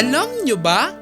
Alam nyo ba?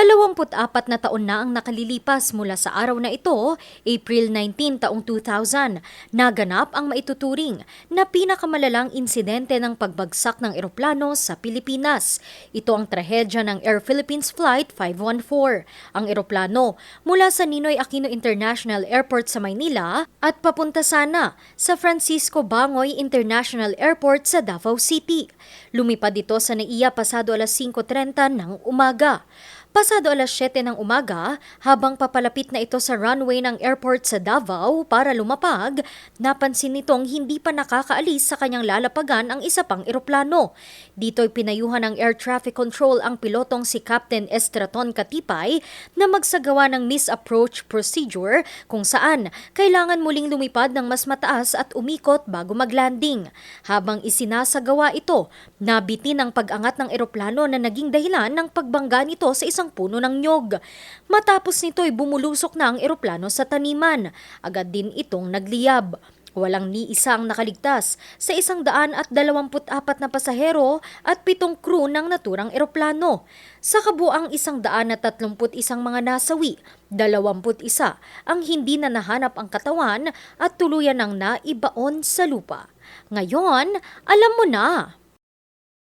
24 na taon na ang nakalilipas mula sa araw na ito, April 19 taong 2000, naganap ang maituturing na pinakamalalang insidente ng pagbagsak ng eroplano sa Pilipinas. Ito ang trahedya ng Air Philippines Flight 514. Ang eroplano mula sa Ninoy Aquino International Airport sa Maynila at papunta sana sa Francisco Bangoy International Airport sa Davao City. Lumipad ito sa NAIA pasado alas 5.30 ng umaga. Pasado alas 7 ng umaga, habang papalapit na ito sa runway ng airport sa Davao para lumapag, napansin nitong hindi pa nakakaalis sa kanyang lalapagan ang isa pang eroplano. Dito'y pinayuhan ng air traffic control ang pilotong si Captain Estraton Katipay na magsagawa ng misapproach procedure kung saan kailangan muling lumipad ng mas mataas at umikot bago maglanding. Habang isinasagawa ito, nabitin ang pag-angat ng eroplano na naging dahilan ng pagbangga nito sa isang puno ng nyog. Matapos nito'y bumulusok na ang eroplano sa taniman. Agad din itong nagliyab. Walang ni isa ang nakaligtas sa isang daan at dalawamput apat na pasahero at pitong crew ng naturang eroplano. Sa kabuang isang daan at tatlumput isang mga nasawi, dalawamput isa ang hindi na nahanap ang katawan at tuluyan ng naibaon sa lupa. Ngayon, alam mo na!